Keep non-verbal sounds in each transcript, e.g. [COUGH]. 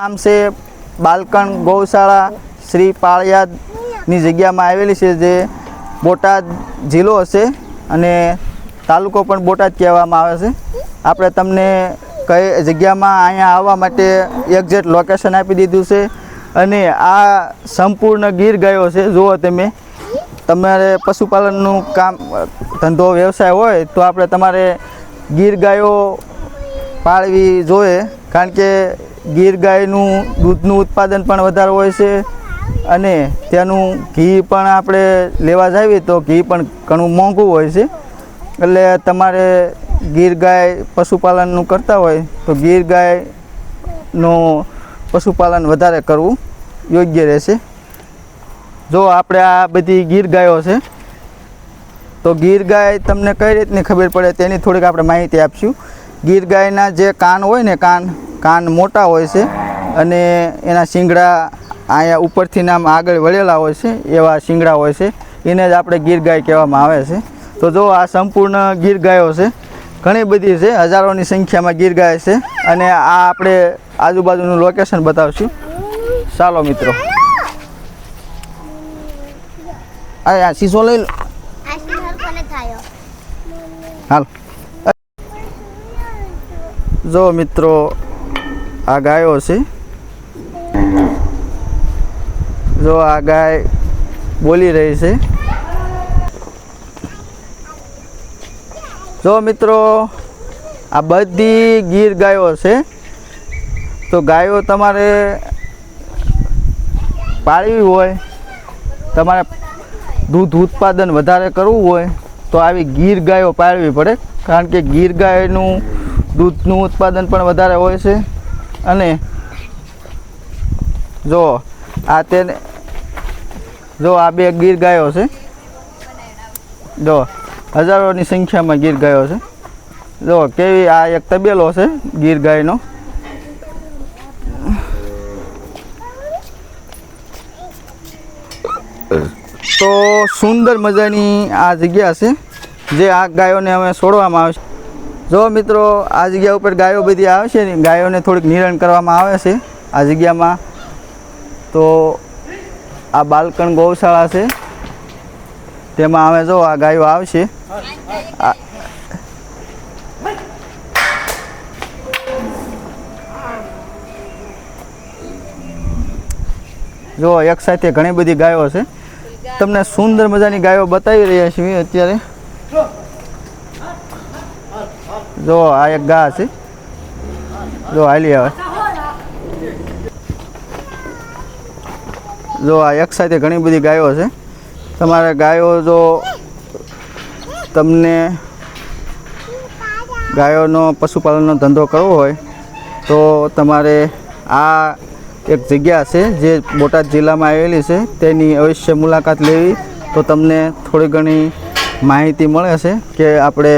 નામ છે બાલકણ ગૌશાળા શ્રી પાળિયાદની જગ્યામાં આવેલી છે જે બોટાદ જિલ્લો હશે અને તાલુકો પણ બોટાદ કહેવામાં આવે છે. આપણે તમને કઈ જગ્યામાં અહીંયા આવવા માટે એક્ઝેક્ટ લોકેશન આપી દીધું છે અને આ સંપૂર્ણ ગીર ગાયો છે. જુઓ તમે. તમારે પશુપાલનનું કામ, ધંધો, વ્યવસાય હોય તો આપણે તમારે ગીર ગાયો પાળવી જોઈએ. કારણ કે ગીર ગાયનું દૂધનું ઉત્પાદન પણ વધારે હોય છે. અને તેનું ઘી પણ આપણે લેવા જઈએ તો ઘી પણ ઘણું મોંઘું હોય છે. એટલે તમારે ગીર ગાય પશુપાલનનું કરતા હોય તો ગીર ગાયનું પશુપાલન વધારે કરવું યોગ્ય રહેશે. જો આપણે આ બધી ગીર ગાયો છે, તો ગીર ગાય તમને કઈ રીતની ખબર પડે તેની થોડીક આપણે માહિતી આપશું. ગીર ગાયના જે કાન હોય ને કાન કાન મોટા હોય છે અને એના શિંગડા અહીંયા ઉપરથી નામ આગળ વળેલા હોય છે, એવા શિંગડા હોય છે. એને જ આપણે ગીર ગાય કહેવામાં આવે છે. તો જો આ સંપૂર્ણ ગીર ગાયો છે, ઘણી બધી છે, હજારોની સંખ્યામાં ગીર ગાય છે અને આ આપણે આજુબાજુનું લોકેશન બતાવશું. ચાલો મિત્રો. આ શીશો લઈ લો. હાલ. જો મિત્રો આ ગાયો છે જો આ ગાય બોલી રહી છે. જો મિત્રો, આ બધી ગીર ગાયો છે તો ગાયો તમારે પાળવી હોય, તમારે દૂધ ઉત્પાદન વધારે કરવું હોય, તો આવી ગીર ગાયો પાળવી પડે. કારણ કે ગીર ગાયનું દૂધનું ઉત્પાદન પણ વધારે હોય છે. અને જો આ તેને જો આ બે ગીર ગાયો છે. જો હજારોની સંખ્યામાં ગીર ગાયો છે. જો કેવી આ એક તબેલો છે ગીર ગાયનો. તો સુંદર મજાની આ જગ્યા છે. જે આ ગાયોને અમે છોડવામાં આવે છે. જો મિત્રો, આ જગ્યા ઉપર ગાયો બધી આવે છે ને, ગાયોને થોડીક નિરણ કરવામાં આવે છે આ જગ્યામાં. તો આ બાલકણ ગૌશાળા છે. તેમાં અમે જો આ ગાયો આવશે. જો એક સાથે ઘણી બધી ગાયો છે. તમને સુંદર મજાની ગાયો બતાવી રહ્યા છીએ અત્યારે. જો, આ એક ગા છે. જો, હાલી આવે જો, આ એક સાથે ઘણી બધી ગાયો છે. તમારે ગાયો જો તમને ગાયોનો પશુપાલનનો ધંધો કરવો હોય, તો તમારે આ એક જગ્યા છે, જે બોટાદ જિલ્લામાં આવેલી છે. તેની અવશ્ય મુલાકાત લેવી, તો તમને થોડી ઘણી માહિતી મળે છે કે આપણે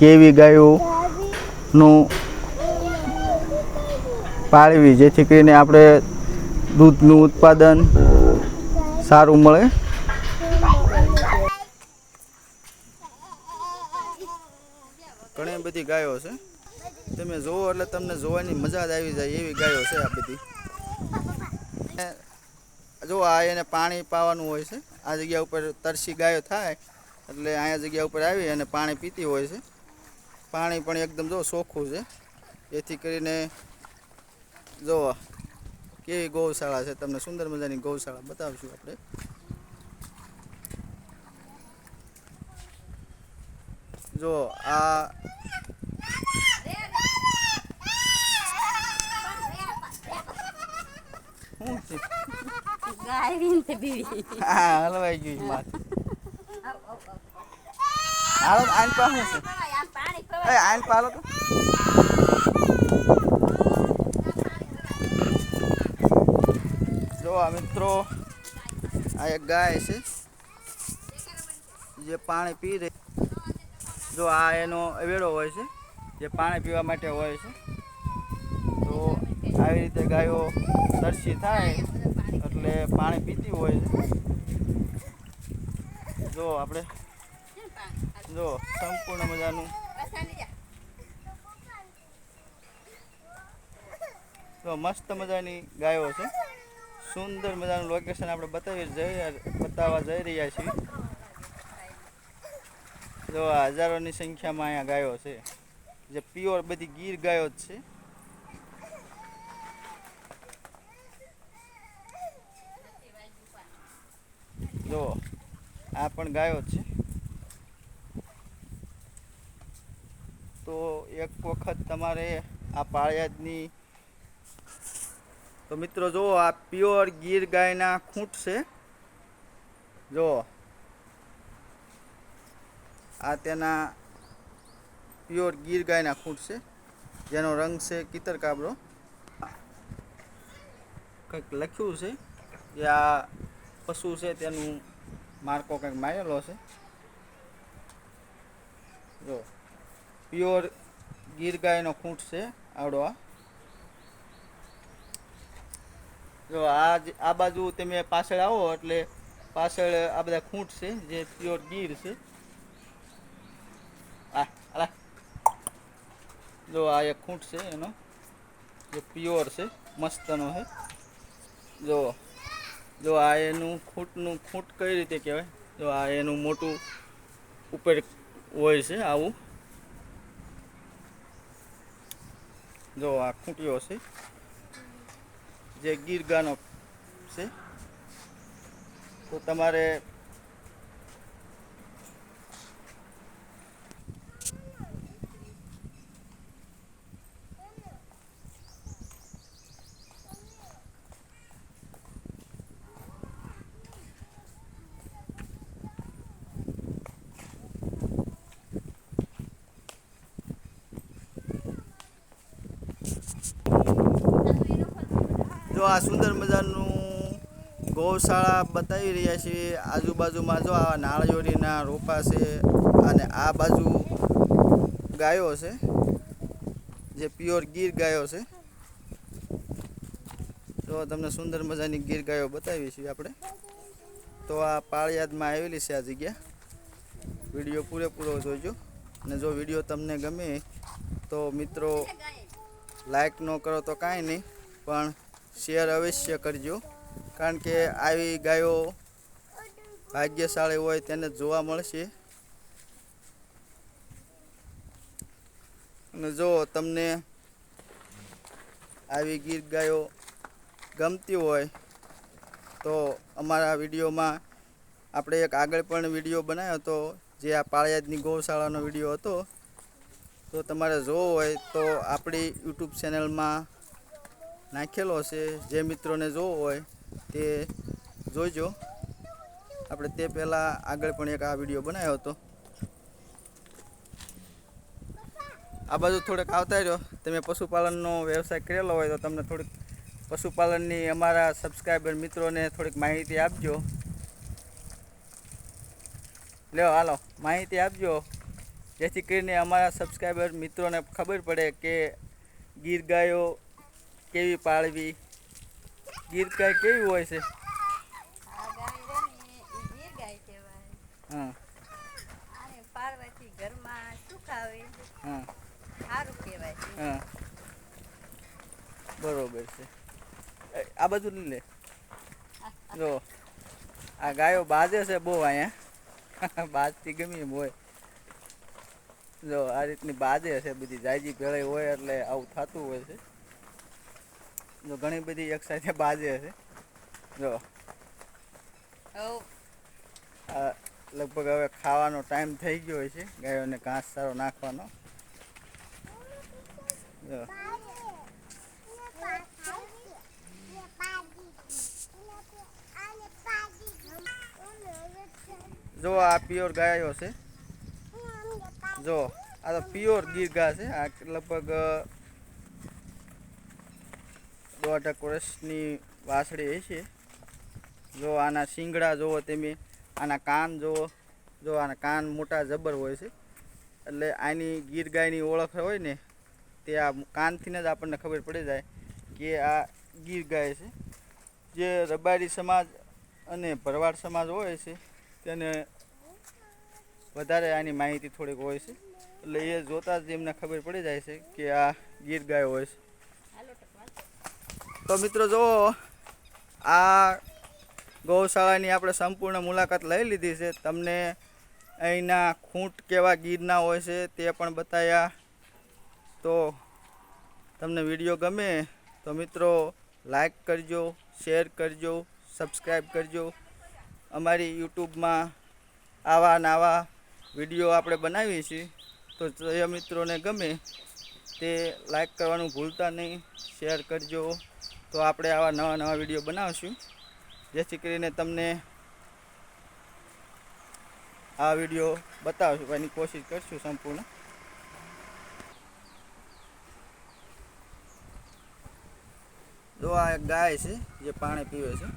કેવી ગાયોનું પાળવી? જેથી કરીને આપણે દૂધનું ઉત્પાદન સારું મળે. ઘણી બધી ગાયો છે. તમે જોવો એટલે તમને જોવાની મજા જ આવી જાય એવી ગાયો છે આ બધી. જો આ એને પાણી પાવાનું હોય છે. આ જગ્યા ઉપર તરસી ગાયો થાય એટલે અહીંયા જગ્યા ઉપર આવી અને પાણી પીતી હોય છે. પાણી પણ એકદમ જો ચોખ્ખું છે. જેથી કરીને જો કેવી ગૌશાળા છે તમને સુંદર મજાની ગૌશાળા બતાવશું આપણે. જો આ હલવાઈ ગયું હાલો આઈન પા આઈન પાલો તો. જો આ મિત્રો, આ એક ગાય છે, જે પાણી પી રહી. જો આ એનો વેળો હોય છે, જે પાણી પીવા માટે હોય છે. તો આવી રીતે ગાયો તરસી થાય, એટલે પાણી પીતી હોય છે. જો આપણે, જો સંપૂર્ણ મજાનું તો મસ્ત મજાની ગાયો છે. સુંદર મજાનું લોકેશન આપણે બતાવી જઈ બતાવવા જઈ રહ્યા છીએ. જો હજારોની સંખ્યામાં અહીંયા ગાયો છે. જે પ્યોર બધી ગીર ગાયો જ છે. જો આ પણ ગાયો છે. તો એક વખત તમારે આ પાળિયાદની તો મિત્રો જુઓ, આ પ્યોર ગીર ગાયના ખૂંટ છે. જો આ તેના પ્યોર ગીર ગાયના ખૂંટ છે. જેનો રંગ છે કિતર કાબરો. કંઈક લખ્યું છે કે આ પશુ છે તેનું માર્કો કંઈક મારેલો છે. જો પ્યોર ગીર ગાયનો ખૂંટ છે આવડો આ. જો આ આ બાજુ તમે પાછળ આવો એટલે પાછળ આ બધા ખૂંટ છે, જે પ્યોર ગીર છે. આ અલા જો આ એક ખૂંટ છે એનો, જે પ્યોર છે, મસ્તનો છે. જો જો આ એનું ખૂંટનું ખૂંટ કઈ રીતે કહેવાય? જો આ એનું મોટું ઉપર હોય છે આવું. જો આ ખૂંટ્યો છે. જે ગીર ગાનો છે તો તમારે જો આ સુંદર મજાનું ગૌશાળા બતાવી રહ્યા છીએ આજુબાજુમાં જો આ નાળિયોળીના રોપા છે અને આ બાજુ ગાયો છે, જે પ્યોર ગીર ગાયો છે. તો તમને સુંદર મજાની ગીર ગાયો બતાવી છીએ આપણે. તો આ પાળિયાદમાં આવેલી છે આ જગ્યા. વીડિયો પૂરેપૂરો જોજો. અને જો વીડિયો તમને ગમે તો મિત્રો લાઈક ન કરો તો કાંઈ નહીં. પણ શેર અવશ્ય કરજો. કારણ કે આવી ગાયો ભાગ્યશાળી હોય તેને જોવા મળશે. અને જો તમને આવી ગીર ગાયો ગમતી હોય, તો અમારા વિડીયોમાં આપણે એક આગળ પણ વીડિયો બનાવ્યો હતો, જે આ પાળિયાદની ગૌશાળાનો વીડિયો હતો. તો તમારે જોવો હોય તો આપણી યુટ્યુબ ચેનલમાં નાખેલો છે જે મિત્રોને જોવો હોય તે જોઈજો. આપણે તે પહેલાં આગળ પણ એક આ વીડિયો બનાવ્યો હતો. આ બાજુ થોડેક આવતા રહ્યો. તમે પશુપાલનનો વ્યવસાય કરેલો હોય તો તમને થોડીક પશુપાલનની અમારા સબસ્ક્રાઈબર મિત્રોને થોડીક માહિતી આપજો. લ્યો, હાલો, માહિતી આપજો. જેથી કરીને અમારા સબસ્ક્રાઈબર મિત્રોને ખબર પડે કે ગીર ગાયો કેવી પાળવી ગીર ગાય કેવી હોય છે? બરોબર છે. આ બધું લે. જો. આ ગાયો બાજે છે બહુ અહીંયા. [LAUGHS] બાજતી ગમી એમ હોય. જો, આ રીતની બાજે છે, બધી જાયજી ભેળાઈ હોય એટલે આવું થતું હોય છે. જો ઘણી બધી એક સાથે બાજે છે જો. લગભગ હવે ખાવાનો ટાઈમ થઈ ગયો છે ગાયોને ઘાસ સારો નાખવાનો. જો. જો આ પ્યોર ગાયો છે. જો આ તો પ્યોર ગીર ઘાસ છે. આ લગભગ દોઢક વર્ષની વાસળી હશે. જો આના શિંગડા જુઓ તમે, આના કાન જુઓ જો આના કાન મોટા જબર હોય છે. એટલે આની ગીર ગાયની ઓળખ હોય ને, તે આ કાનથીને જ આપણને ખબર પડી જાય કે આ ગીર ગાય છે. જે રબારી સમાજ અને ભરવાડ સમાજ હોય છે, તેને વધારે આની માહિતી થોડીક હોય છે. એટલે એ જોતાં જ એમને ખબર પડી જાય છે કે આ ગીર ગાય હોય છે. તો મિત્રો જુઓ, આ ગૌશાળાની આપણે સંપૂર્ણ મુલાકાત લઈ લીધી છે. તમને અહીંના ખૂંટ કેવા ગીરના હોય છે તે પણ બતાવ્યા તો તમને વીડિયો ગમે તો મિત્રો લાઈક કરજો, શેર કરજો, સબસ્ક્રાઈબ કરજો. અમારી યુટ્યુબમાં આવા નવા વીડિયો આપણે બનાવીએ છીએ. તો જે મિત્રોને ગમે તે લાઈક કરવાનું ભૂલતા નહીં. શેર કરજો. તો આપણે આવા નવા નવા વીડિયો બનાવશું. જેથી કરીને તમને આ વીડિયો બતાવશું, એની કોશિશ કરશું સંપૂર્ણ. જો આ એક ગાય છે, જે પાણી પીવે છે.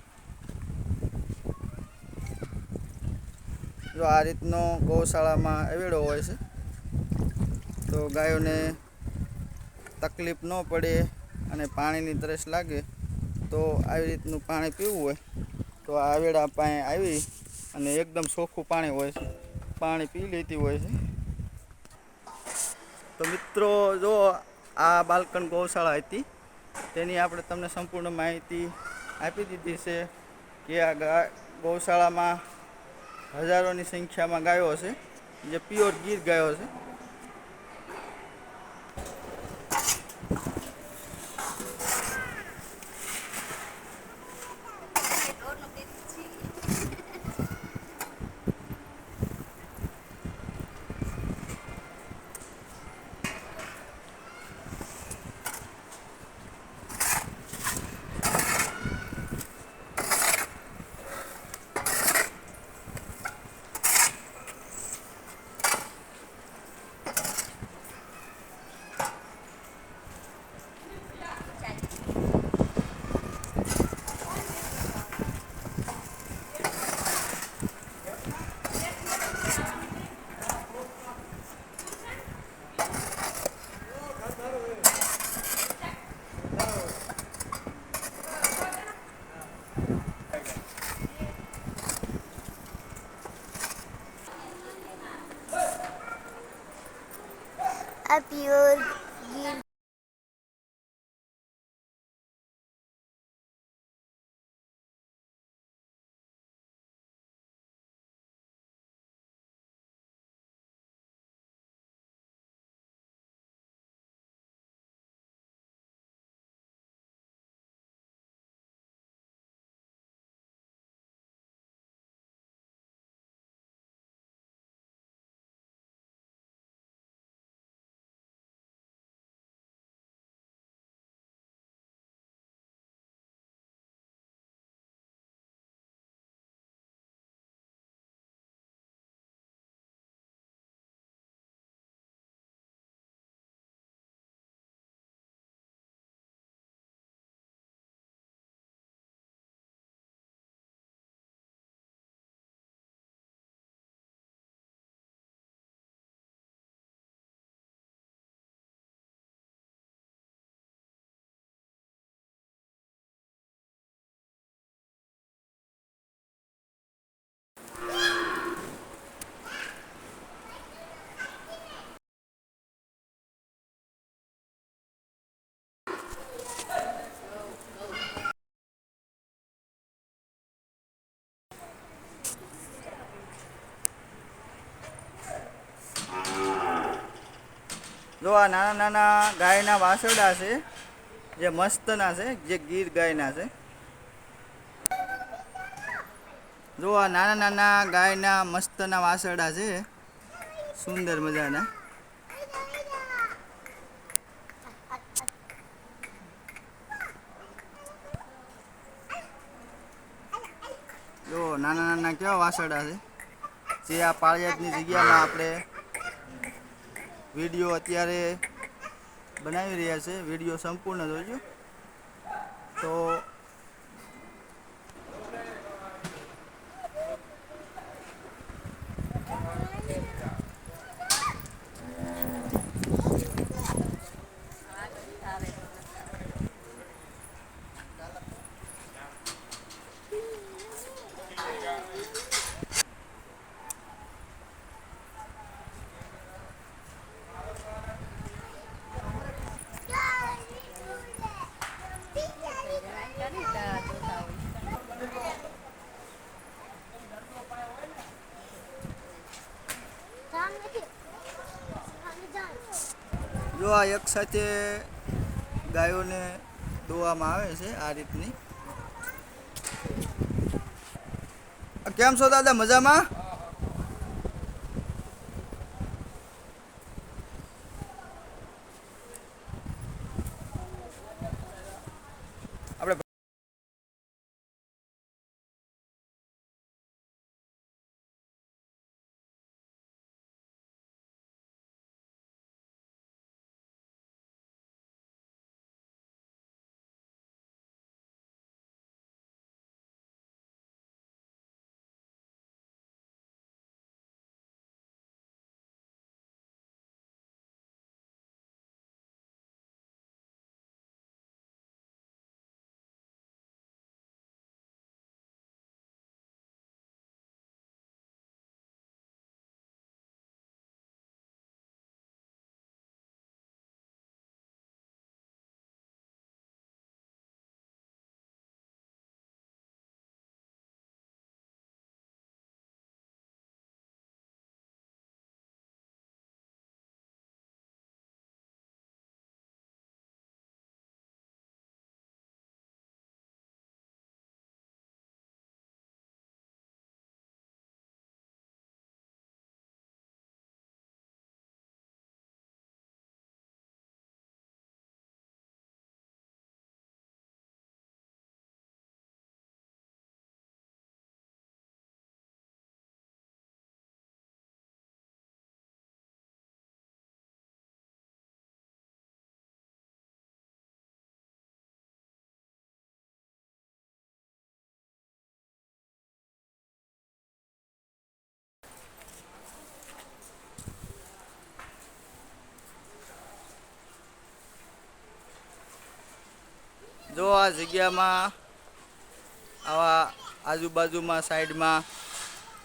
જો આ રીતનો ગૌશાળામાં એવેડો હોય છે, તો ગાયોને તકલીફ ન પડે અને પાણીની તરસ લાગે, તો આવી રીતનું પાણી પીવું હોય, તો આ આવેડા પાસે આવી અને એકદમ ચોખ્ખું પાણી હોય છે. પાણી પી લેતી હોય છે. તો મિત્રો, જો આ બાલકન ગૌશાળા હતી, તેની આપણે તમને સંપૂર્ણ માહિતી આપી દીધી છે કે આ ગૌશાળામાં હજારોની સંખ્યામાં ગાયો હશે જે પ્યોર ગીર ગાયો છે. જો આ નાના નાના ગાયના વાસરડા છે, જે મસ્તના છે, જે ગીર ગાયના છે. જો આ નાના નાના ગાયના મસ્તના વાસરડા છે, સુંદર મજાના. જો નાના નાના કેવા વાસરડા છે, જે આ પાળિયાતની જગ્યામાં આપણે વીડિયો અત્યારે બનાવી રહ્યા છે. વીડિયો સંપૂર્ણ જોઈજો તો આ એક સાથે ગાયોને દોવામાં આવે છે આ રીતની. કેમ છો દાદા? મજામાં? જો આ જગ્યામાં આવા આજુબાજુમાં સાઈડમાં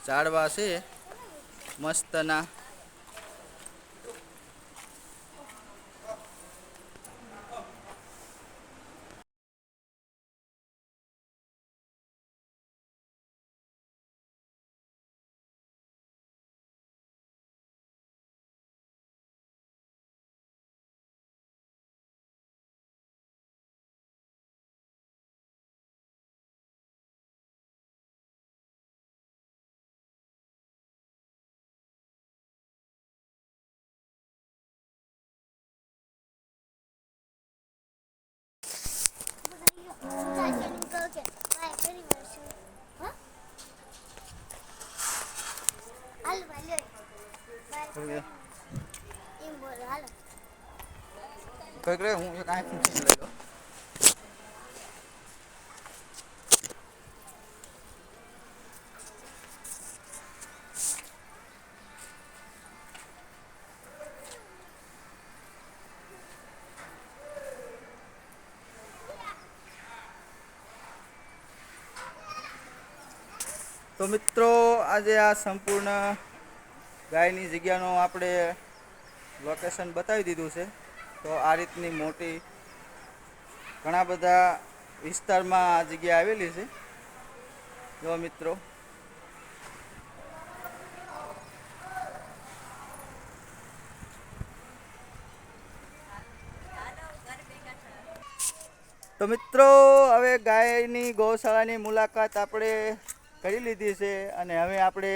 ઝાડવા છે. મસ્તના. કંઈક રે હું એક આંખ લઈ લો તો મિત્રો, આજે આ સંપૂર્ણ ગાયની જગ્યાનું આપણે લોકેશન બતાવી દીધું છે. તો આ રીતની મોટી ઘણા બધા વિસ્તારમાં આ જગ્યા આવેલી છે. જો મિત્રો. તો મિત્રો, હવે ગાયની ગૌશાળાની મુલાકાત આપણે કરી લીધી છે અને હવે આપણે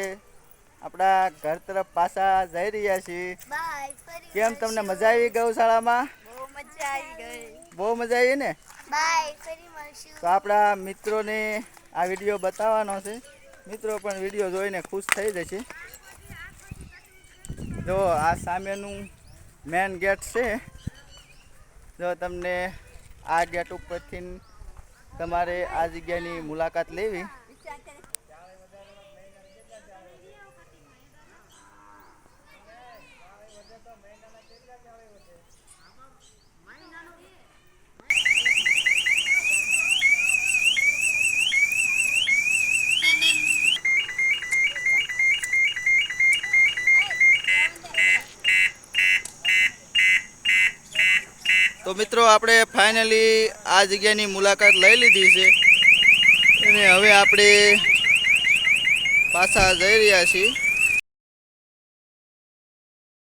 આપણા ઘર તરફ પાછા જઈ રહ્યા છીએ. કેમ તમને મજા આવી ગૌશાળામાં? બહુ મજા આવી ગઈ. બહુ મજા આવી ને? તો આપણા મિત્રોને આ વીડિયો બતાવવાનો છે. મિત્રો પણ વીડિયો જોઈને ખુશ થઈ જશે. જો આ સામેનું મેન ગેટ છે. જો તમને આ ગેટ ઉપરથી તમારે આ જગ્યાની મુલાકાત લેવી. તો મિત્રો, આપણે ફાઇનલી આ જગ્યાની મુલાકાત લઈ લીધી છે. અને હવે આપણે પાછા જઈ રહ્યા છીએ.